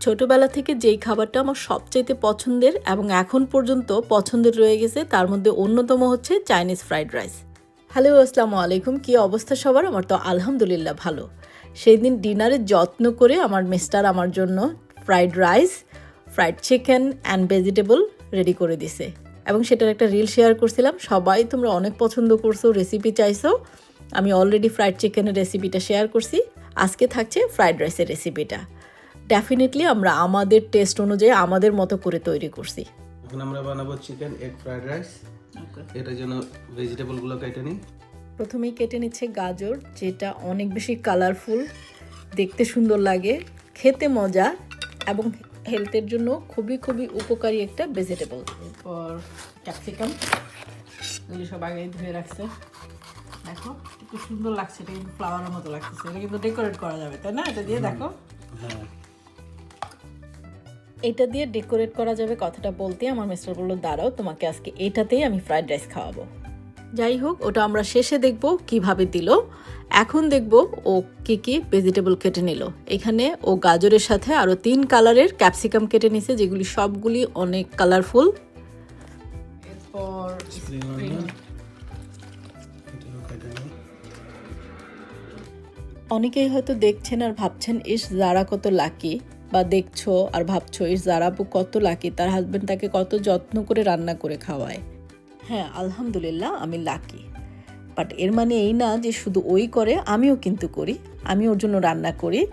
ছোটবেলা থেকে যেই খাবারটা আমার সবচাইতে পছন্দের এবং এখন পর্যন্ত পছন্দের রয়ে গেছে, তার মধ্যে অন্যতম হচ্ছে চাইনিজ ফ্রাইড রাইস। হ্যালো, আসসালামু আলাইকুম। কী অবস্থা সবার? আমার তো আলহামদুলিল্লাহ ভালো। সেই দিন ডিনারে যত্ন করে আমার মিস্টার আমার জন্য fried rice, fried chicken and vegetable ready করে দিছে। এবং সেটার একটা রিল শেয়ার করছিলাম। সবাই তোমরা অনেক পছন্দ করছ রেসিপি চাইছো। আমি অলরেডি ফ্রাইড চিকেনের রেসিপিটা শেয়ার করছি। আজকে থাকছে ফ্রাইড রাইসের রেসিপিটা ডেফিনেটলি আমরা আমাদের টেস্ট অনুযায়ী আমাদের মতো করে তৈরি করছি। এখন আমরা বানাবো চিকেন এগ ফ্রাইড রাইস এটার জন্য ভেজিটেবলগুলো কেটে নিই। প্রথমেই কেটে নিচ্ছে গাজর যেটা অনেক বেশি কালারফুল দেখতে সুন্দর লাগে খেতে মজা এবং হেলথের জন্য খুবই খুবই উপকারী একটা ভেজিটেবল এরপর ক্যাপসিকাম এগুলি সব আগে ধুয়ে রাখছে। দেখো একটু সুন্দর লাগছে এটা কিন্তু ফ্লাওয়ারের মতো লাগছে এটা কিন্তু ডেকোরেট করা যাবে তাই না? এটা দিয়ে দেখো। হ্যাঁ। এটা দিয়ে ডেকোরেট করা যাবে কথাটা বলতে আমার মিস্টার বলল দাঁড়াও তোমাকে আজকে এটাতেই আমি ফ্রাইড রাইস খাওয়াবো। যাই হোক ওটা আমরা শেষে দেখব কীভাবে দিল। এখন দেখব ও কি কি ভেজিটেবল কেটে নিল। এখানে ও গাজরের সাথে আরও তিন কালারের ক্যাপসিকাম কেটে নিছে যেগুলি সবগুলি অনেক কালারফুল অনেকেই হয়তো দেখছেন আর ভাবছেন ইস যারা কত লাকি বা দেখছ আর ভাবছ, ইস জারাপু কত লাকি, তার হাজব্যান্ড তাকে কত যত্ন করে রান্না করে খাওয়ায়? হ্যাঁ আলহামদুলিল্লাহ, আমি লাকি। বাট এর মানে এই না যে শুধু ওই করে, আমিও কিন্তু করি। আমি ওর জন্য রান্না করি।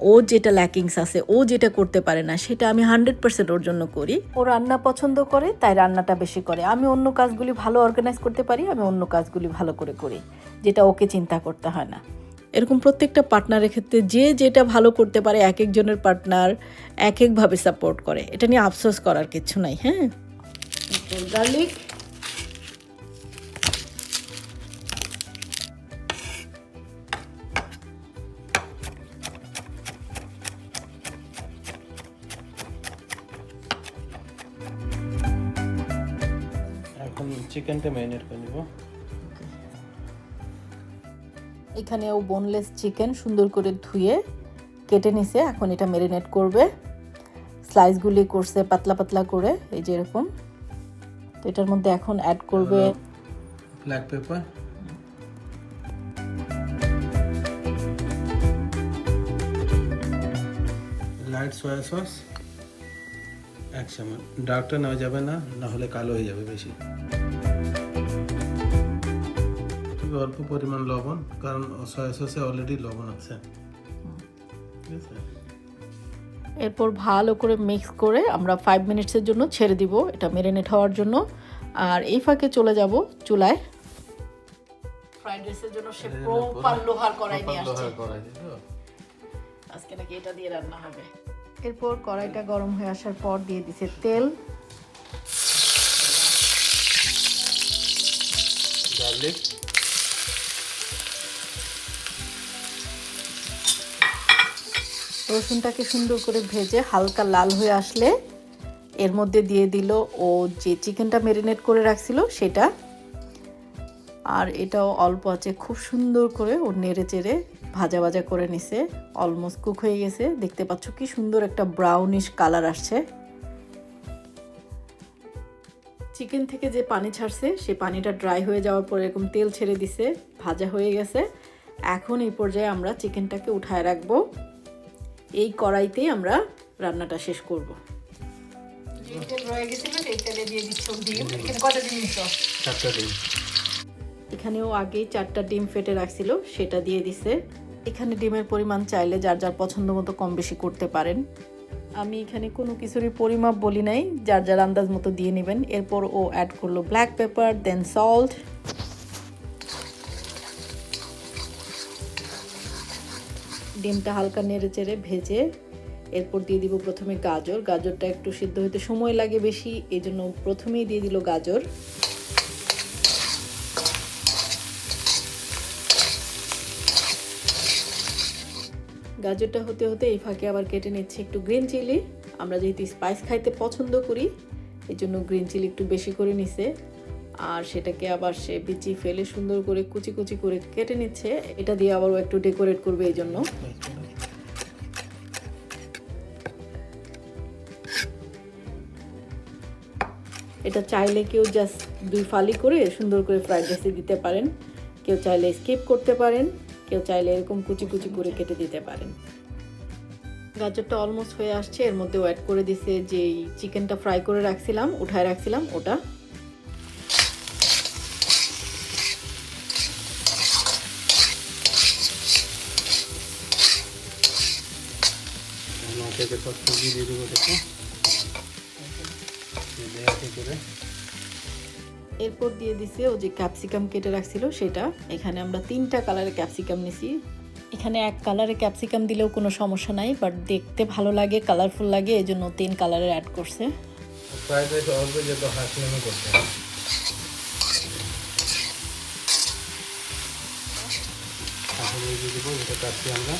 ও যেটা ল্যাকিংস আছে, ও যেটা করতে পারে না, সেটা আমি হান্ড্রেড পার্সেন্ট ওর জন্য করি। ও রান্না পছন্দ করে, তাই রান্নাটা বেশি করে। আমি অন্য কাজগুলি ভালো অর্গানাইজ করতে পারি, আমি অন্য কাজগুলি ভালো করে করি, যেটা ওকে চিন্তা করতে হয় না। এরকম প্রত্যেকটা পার্টনারের ক্ষেত্রে যে যেটা ভালো করতে পারে এক একজনের পার্টনার এক একভাবে সাপোর্ট করে। এটা নিয়ে আফসোস করার কিছু নাই হ্যাঁ? গার্লিক এখন চিকেনটা ম্যারিনেট করে নিব। এখানে ও বোনলেস চিকেন সুন্দর করে ধুয়ে কেটে নিছে। এখন এটা মেরিনেট করবে। স্লাইসগুলি করছে পাতলা পাতলা করে, এই যে এরকম। তো এটার মধ্যে এখন অ্যাড করবে black pepper light soy sauce এক চামচ ডার্কটা নেওয়া যাবে না না হলে কালো হয়ে যাবে বেশি। অল্প পরিমাণ লবণ কারণ সয়া সসে অলরেডি লবণ আছে। ঠিক আছে? এরপর ভালো করে মিক্স করে আমরা ফাইভ মিনিটসের জন্য ছেড়ে দিব এটা মেরিনেট হওয়ার জন্য। আর এই ফাঁকে চলে যাব চুলায়। ফ্রাইড রাইসের জন্য সে প্রপার লোহার কড়াই নিয়ে আসছে? আজকে নাকি এটা দিয়ে রান্না হবে। এরপর কড়াইটা গরম হয়ে আসার পর দিয়ে দিছে তেল। গার্লিক রসুনটাকে সুন্দর করে ভেজে হালকা লাল হয়ে আসলে এর মধ্যে দিয়ে দিল ও যে চিকেনটা মেরিনেট করে রাখছিল সেটা। আর এটাও অল্প আছে, খুব সুন্দর করে ও নেড়ে চেড়ে ভাজা ভাজা করে নিছে অলমোস্ট কুক হয়ে গেছে। দেখতে পাচ্ছ কি সুন্দর একটা ব্রাউনিশ কালার আসছে। চিকেন থেকে যে পানি ছাড়ছে সেই পানিটা ড্রাই হয়ে যাওয়ার পর এরকম তেল ছেড়ে দিছে, ভাজা হয়ে গেছে। এখন এই পর্যায়ে আমরা চিকেনটাকে উঠায় রাখব। এই কড়াইতেই আমরা রান্নাটা শেষ করব। এখানেও আগেই চারটা ডিম ফেটে রাখছিল সেটা দিয়ে দিছে। এখানে ডিমের পরিমাণ চাইলে যার যার পছন্দ মতো কম বেশি করতে পারেন। আমি এখানে কোনো কিছুরই পরিমাপ বলি নাই যার যার আন্দাজ মতো দিয়ে নেবেন। এরপর ও অ্যাড করল ব্ল্যাক পেপার দেন সল্ট ডিমটা হালকা নেড়ে চেড়ে ভেজে এরপর দিয়ে দিব প্রথমে গাজর। গাজরটা একটু সিদ্ধ হতে সময় লাগে বেশি, এই জন্য প্রথমেই দিয়ে দিল গাজর। গাজরটা হতে হতে এই ফাঁকে আবার কেটে নিচ্ছে একটু গ্রিন চিলি। আমরা যেহেতু স্পাইস খাইতে পছন্দ করি, এই জন্য গ্রিন চিলি একটু বেশি করে নিছে। আর সেটাকে আবার সে বিচি ফেলে সুন্দর করে কুচি কুচি করে কেটে নিচ্ছে। এটা দিয়ে আবারও একটু ডেকোরেট করবে এই জন্য। এটা চাইলে কেউ জাস্ট দুই ফালি করে সুন্দর করে ফ্রাইড রাইসে দিতে পারেন। কেউ চাইলে স্কিপ করতে পারেন। কেউ চাইলে এরকম কুচি কুচি করে কেটে দিতে পারেন। গাজরটা অলমোস্ট হয়ে আসছে। এর মধ্যে অ্যাড করে দিছে যে চিকেনটা ফ্রাই করে রাখছিলাম, উঠায় রাখছিলাম, ওটা থেকে সব সবজি দিয়ে দেবো দেখো। দেওয়াতে করে। এরপর দিয়ে দিছে ও যে ক্যাপসিকাম কেটে রাখছিল সেটা। এখানে আমরা তিনটা কালারের ক্যাপসিকাম নিছি। এখানে এক কালারে ক্যাপসিকাম দিলেও কোনো সমস্যা নাই বাট দেখতে ভালো লাগে কালারফুল লাগে এই জন্য তিন কালারের অ্যাড করছে। ফ্রাইড রাইস অল্প যেত হাই ফ্লেমে করতে এখন দিয়ে দেবো এটা কাটছি আমরা।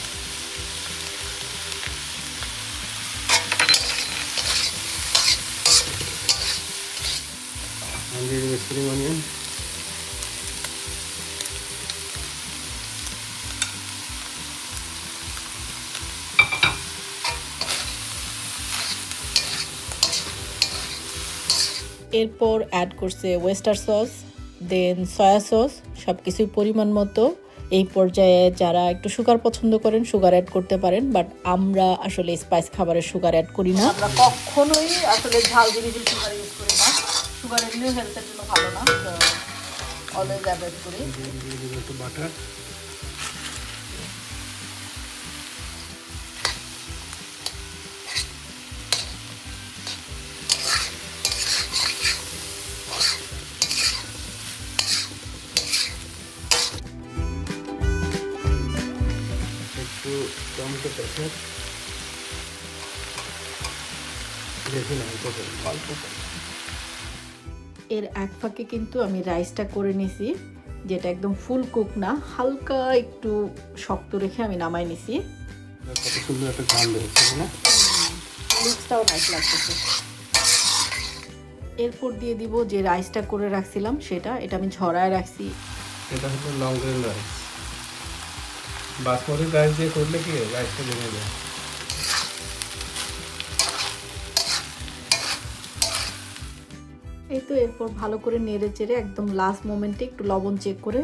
আমি দিয়ে দেবো স্প্রিং অনিয়ন এরপর অ্যাড করছে oyster sauce then soy sauce সব কিছুই পরিমাণ মতো। এই পর্যায়ে যারা একটু সুগার পছন্দ করেন সুগার অ্যাড করতে পারেন বাট আমরা আসলে স্পাইস খাবারের সুগার অ্যাড করি না। আমরা কখনোই আসলে ঝাল জিনিসের সুগার ইউজ করি না। সুগার এমনিও হেলথের জন্য ভালো না অলওয়েজ অ্যাভয়েড করি বাটার টমেটো বেশি না অল্প করে, অল্প করে। এর এক ফাঁকে কিন্তু আমি রাইসটা করে নিছি যেটা একদম ফুল কুক না হালকা একটু শক্ত রেখে আমি নামাই নিছি। কত সুন্দর একটা গান বেরোচ্ছে না? লুকসটাও নাইস লাগতেছে। এরপর দিয়ে দিব যে রাইসটা করে রাখছিলাম সেটা এটা আমি ঝরায় রাখছি। এটা হচ্ছে long grain rice basmati rice দিয়ে করলে কি? রাইসটা জমে যায়। এই তো এরপর ভালো করে নেড়ে চেড়ে একদম লাস্ট মোমেন্টে একটু লবণ চেক করে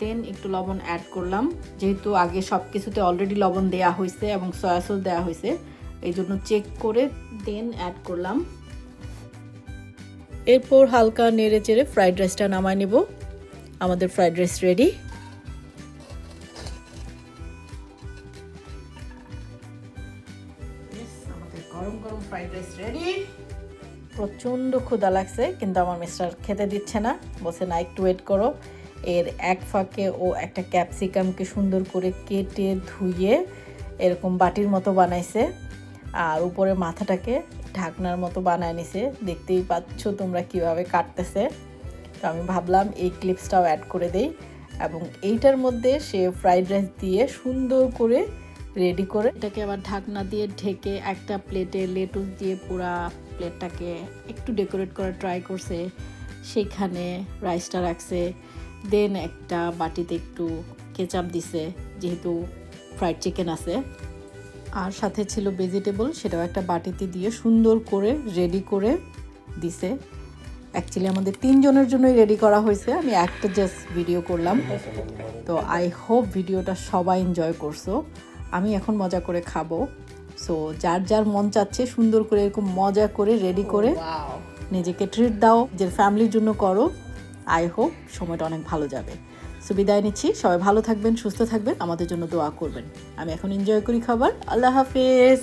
দেন একটু লবণ অ্যাড করলাম। যেহেতু আগে সব কিছুতে অলরেডি লবণ দেয়া হয়েছে এবং সয়া সস দেওয়া হয়েছে, এই জন্য চেক করে দেন অ্যাড করলাম। এরপর হালকা নেড়ে চেড়ে ফ্রাইড রাইসটা নামায় নেব। আমাদের ফ্রাইড রাইস রেডি গরম গরম ফ্রাইড রাইস রেডি প্রচণ্ড ক্ষুধা লাগছে, কিন্তু আমার মিস্টার খেতে দিচ্ছে না। বলছে, না, একটু ওয়েট করো। এর এক ফাঁকে ও একটা ক্যাপসিকামকে সুন্দর করে কেটে ধুয়ে এরকম বাটির মতো বানাইছে আর উপরে মাথাটাকে ঢাকনার মতো বানায় নিছে। দেখতেই পাচ্ছ তোমরা কীভাবে কাটতেছে। তো আমি ভাবলাম, এই ক্লিপসটাও অ্যাড করে দেই এবং এইটার মধ্যে সে ফ্রাইড রাইস দিয়ে সুন্দর করে রেডি করে এটাকে আবার ঢাকনা দিয়ে ঢেকে একটা প্লেটে লেটুস দিয়ে পুরা প্লেটটাকে একটু ডেকোরেট করার ট্রাই করছে, সেখানে রাইসটা রাখছে, দেন একটা বাটিতে একটু কেচাপ দিছে, যেহেতু ফ্রাইড চিকেন আছে। আর সাথে ছিল ভেজিটেবল, সেটাও একটা বাটিতে দিয়ে সুন্দর করে রেডি করে দিছে। অ্যাকচুয়ালি আমাদের তিনজনের জন্যই রেডি করা হয়েছে, আমি একটা জাস্ট ভিডিও করলাম। তো আই হোপ ভিডিওটা সবাই এনজয় করছ। আমি এখন মজা করে খাব। সো যার যার মন চাচ্ছে সুন্দর করে এরকম মজা করে রেডি করে নিজেকে ট্রিট দাও নিজের ফ্যামিলির জন্য করো। আই হোপ সময়টা অনেক ভালো যাবে। সো বিদায় নিচ্ছি। সবাই ভালো থাকবেন সুস্থ থাকবেন আমাদের জন্য দোয়া করবেন। আমি এখন এনজয় করি খাবার। আল্লাহ হাফেজ।